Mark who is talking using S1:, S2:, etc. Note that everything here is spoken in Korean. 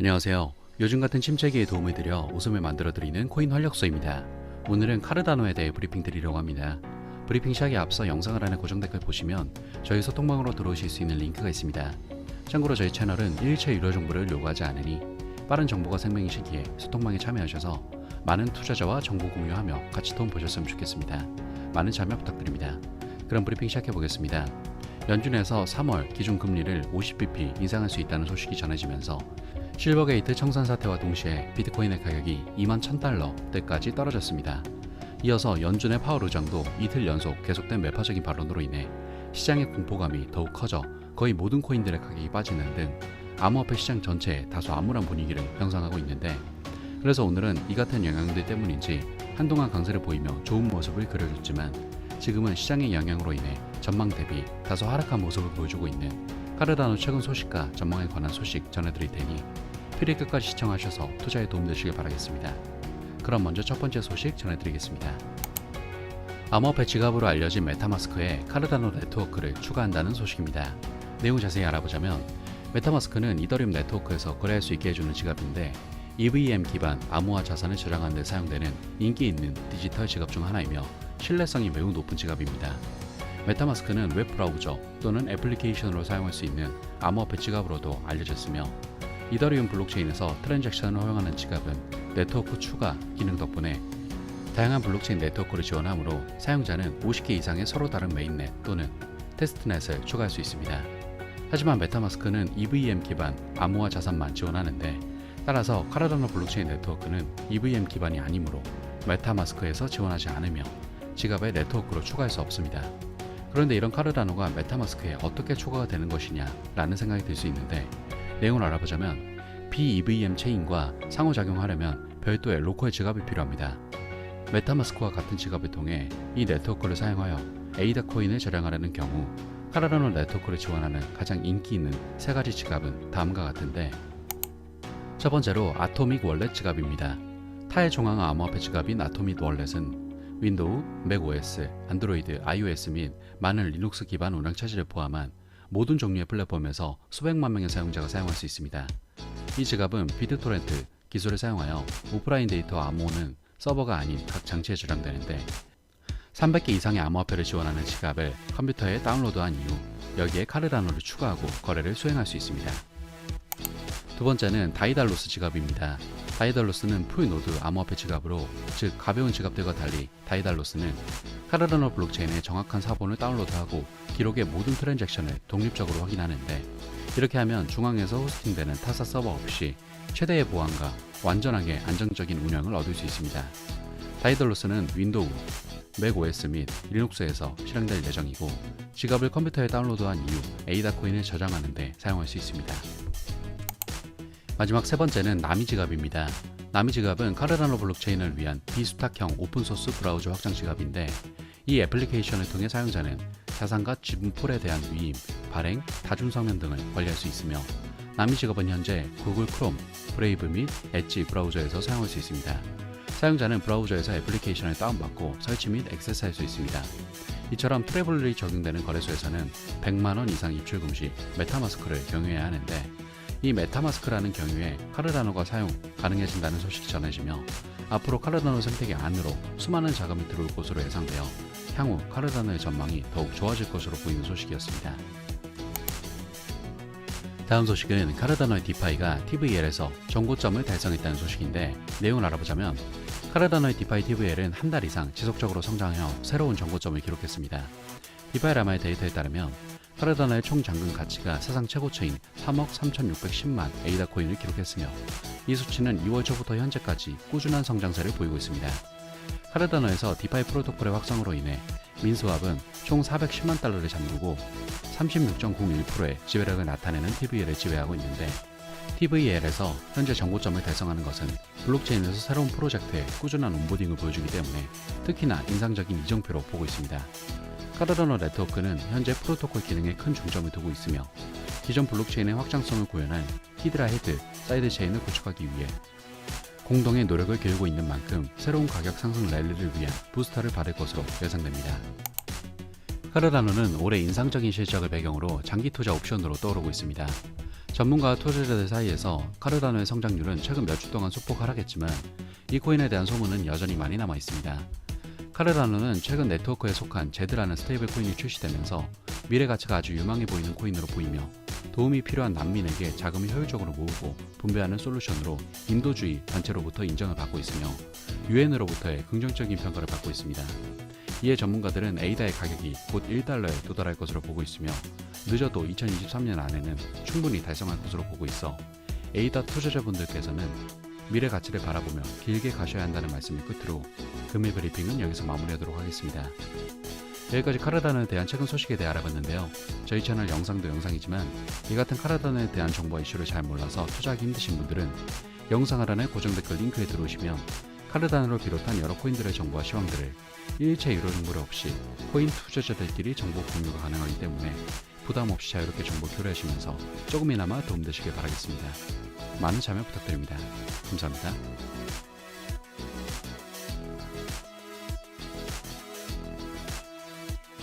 S1: 안녕하세요. 요즘 같은 침체기에 도움을 드려 웃음을 만들어드리는 코인 활력소입니다. 오늘은 카르다노에 대해 브리핑 드리려고 합니다. 브리핑 시작에 앞서 영상을 하는 고정 댓글 보시면 저희 소통방으로 들어오실 수 있는 링크가 있습니다. 참고로 저희 채널은 일체 유료 정보를 요구하지 않으니 빠른 정보가 생명이시기에 소통방에 참여하셔서 많은 투자자와 정보 공유하며 같이 도움 보셨으면 좋겠습니다. 많은 참여 부탁드립니다. 그럼 브리핑 시작해 보겠습니다. 연준에서 3월 기준 금리를 50bp 인상할 수 있다는 소식이 전해지면서 실버게이트 청산 사태와 동시에 비트코인의 가격이 2만 1000달러 대까지 떨어졌습니다. 이어서 연준의 파월 의장도 이틀 연속 계속된 매파적인 발언으로 인해 시장의 공포감이 더욱 커져 거의 모든 코인들의 가격이 빠지는 등 암호화폐 시장 전체에 다소 암울한 분위기를 형성하고 있는데 그래서 오늘은 이 같은 영향들 때문인지 한동안 강세를 보이며 좋은 모습을 그려줬지만 지금은 시장의 영향으로 인해 전망 대비 다소 하락한 모습을 보여주고 있는 카르다노 최근 소식과 전망에 관한 소식 전해드릴 테니 필히 끝까지 시청하셔서 투자에 도움되시길 바라겠습니다. 그럼 먼저 첫 번째 소식 전해드리겠습니다. 암호화폐 지갑으로 알려진 메타마스크에 카르다노 네트워크를 추가한다는 소식입니다. 내용 자세히 알아보자면 메타마스크는 이더리움 네트워크에서 거래할 수 있게 해주는 지갑인데 EVM 기반 암호화 자산을 저장하는 데 사용되는 인기 있는 디지털 지갑 중 하나이며 신뢰성이 매우 높은 지갑입니다. 메타마스크는 웹 브라우저 또는 애플리케이션으로 사용할 수 있는 암호화폐 지갑으로도 알려졌으며 이더리움 블록체인에서 트랜잭션을 허용하는 지갑은 네트워크 추가 기능 덕분에 다양한 블록체인 네트워크를 지원하므로 사용자는 50개 이상의 서로 다른 메인넷 또는 테스트넷을 추가할 수 있습니다. 하지만 메타마스크는 EVM 기반 암호화 자산만 지원하는데 따라서 카르다노 블록체인 네트워크는 EVM 기반이 아니므로 메타마스크에서 지원하지 않으며 지갑에 네트워크로 추가할 수 없습니다. 그런데 이런 카르다노가 메타마스크에 어떻게 추가가 되는 것이냐 라는 생각이 들 수 있는데 내용을 알아보자면 BEVM 체인과 상호작용하려면 별도의 로컬 지갑이 필요합니다. 메타마스크와 같은 지갑을 통해 이 네트워크를 사용하여 에이다 코인을 저장하려는 경우 카르다노 네트워크를 지원하는 가장 인기 있는 세 가지 지갑은 다음과 같은데 첫 번째로 아토믹 월렛 지갑입니다. 타의 종항 암호화폐 지갑인 아토믹 월렛은 윈도우, 맥OS, 안드로이드, iOS 및 많은 리눅스 기반 운영 체제를 포함한 모든 종류의 플랫폼에서 수백만 명의 사용자가 사용할 수 있습니다. 이 지갑은 비트토렌트 기술을 사용하여 오프라인 데이터 암호는 서버가 아닌 각 장치에 저장되는데 300개 이상의 암호화폐를 지원하는 지갑을 컴퓨터에 다운로드한 이후 여기에 카르다노를 추가하고 거래를 수행할 수 있습니다. 두 번째는 다이달로스 지갑입니다. 다이달로스는 풀노드 암호화폐 지갑으로 즉 가벼운 지갑들과 달리 다이달로스는 카르다노 블록체인의 정확한 사본을 다운로드하고 기록의 모든 트랜잭션을 독립적으로 확인하는데 이렇게 하면 중앙에서 호스팅되는 타사 서버 없이 최대의 보안과 완전하게 안정적인 운영을 얻을 수 있습니다. 다이달로스는 윈도우, 맥OS 및 리눅스에서 실행될 예정이고 지갑을 컴퓨터에 다운로드한 이후 에이다 코인을 저장하는 데 사용할 수 있습니다. 마지막 세 번째는 나미 지갑입니다. 나미 지갑은 카르다노 블록체인을 위한 비수탁형 오픈소스 브라우저 확장 지갑인데 이 애플리케이션을 통해 사용자는 자산과 지분풀에 대한 위임, 발행, 다중 성명 등을 관리할 수 있으며 나미 지갑은 현재 구글 크롬, 브레이브 및 엣지 브라우저에서 사용할 수 있습니다. 사용자는 브라우저에서 애플리케이션을 다운받고 설치 및 액세스할 수 있습니다. 이처럼 트래블이 적용되는 거래소에서는 100만원 이상 입출금 시 메타마스크를 경유해야 하는데 이 메타마스크라는 경우에 카르다노가 사용 가능해진다는 소식이 전해지며 앞으로 카르다노 생태계 안으로 수많은 자금이 들어올 것으로 예상되어 향후 카르다노의 전망이 더욱 좋아질 것으로 보이는 소식이었습니다. 다음 소식은 카르다노의 디파이가 TVL에서 정고점을 달성했다는 소식인데 내용을 알아보자면 카르다노의 디파이 TVL은 한 달 이상 지속적으로 성장하여 새로운 정고점을 기록했습니다. 디파이 라마의 데이터에 따르면 카르다나의 총 잔금 가치가 사상 최고치인 3억 3,610만 에이다 코인을 기록했으며 이 수치는 2월 초부터 현재까지 꾸준한 성장세를 보이고 있습니다. 카르다노에서 디파이 프로토콜의 확산으로 인해 민스왑은 총 410만 달러를 잠그고 36.01%의 지배력을 나타내는 TVL을 지배하고 있는데 TVL에서 현재 정고점을 달성하는 것은 블록체인에서 새로운 프로젝트의 꾸준한 온보딩을 보여주기 때문에 특히나 인상적인 이정표로 보고 있습니다. 카르다노 네트워크는 현재 프로토콜 기능에 큰 중점을 두고 있으며 기존 블록체인의 확장성을 구현할 히드라 헤드 사이드 체인을 구축하기 위해 공동의 노력을 기울고 있는 만큼 새로운 가격 상승 랠리를 위한 부스터를 받을 것으로 예상됩니다. 카르다노는 올해 인상적인 실적을 배경으로 장기 투자 옵션으로 떠오르고 있습니다. 전문가와 투자자들 사이에서 카르다노의 성장률은 최근 몇 주 동안 소폭 하락했지만 이 코인에 대한 소문은 여전히 많이 남아 있습니다. 카르다노는 최근 네트워크에 속한 제드라는 스테이블 코인이 출시되면서 미래 가치가 아주 유망해 보이는 코인으로 보이며 도움이 필요한 난민에게 자금을 효율적으로 모으고 분배하는 솔루션으로 인도주의 단체로부터 인정을 받고 있으며 유엔으로부터의 긍정적인 평가를 받고 있습니다. 이에 전문가들은 에이다의 가격이 곧 1달러에 도달할 것으로 보고 있으며 늦어도 2023년 안에는 충분히 달성할 것으로 보고 있어 에이다 투자자분들께서는 미래 가치를 바라보며 길게 가셔야 한다는 말씀을 끝으로 금일 브리핑은 여기서 마무리하도록 하겠습니다. 여기까지 카르다노에 대한 최근 소식에 대해 알아봤는데요. 저희 채널 영상도 영상이지만 이 같은 카르다노에 대한 정보와 이슈를 잘 몰라서 투자하기 힘드신 분들은 영상 하단의 고정 댓글 링크에 들어오시면 카르다노를 비롯한 여러 코인들의 정보와 시황들을 일체 유료 정보를 없이 코인 투자자들끼리 정보 공유가 가능하기 때문에 부담 없이 자유롭게 정보 교류하시면서 조금이나마 도움되시길 바라겠습니다. 많은 참여 부탁드립니다. 감사합니다.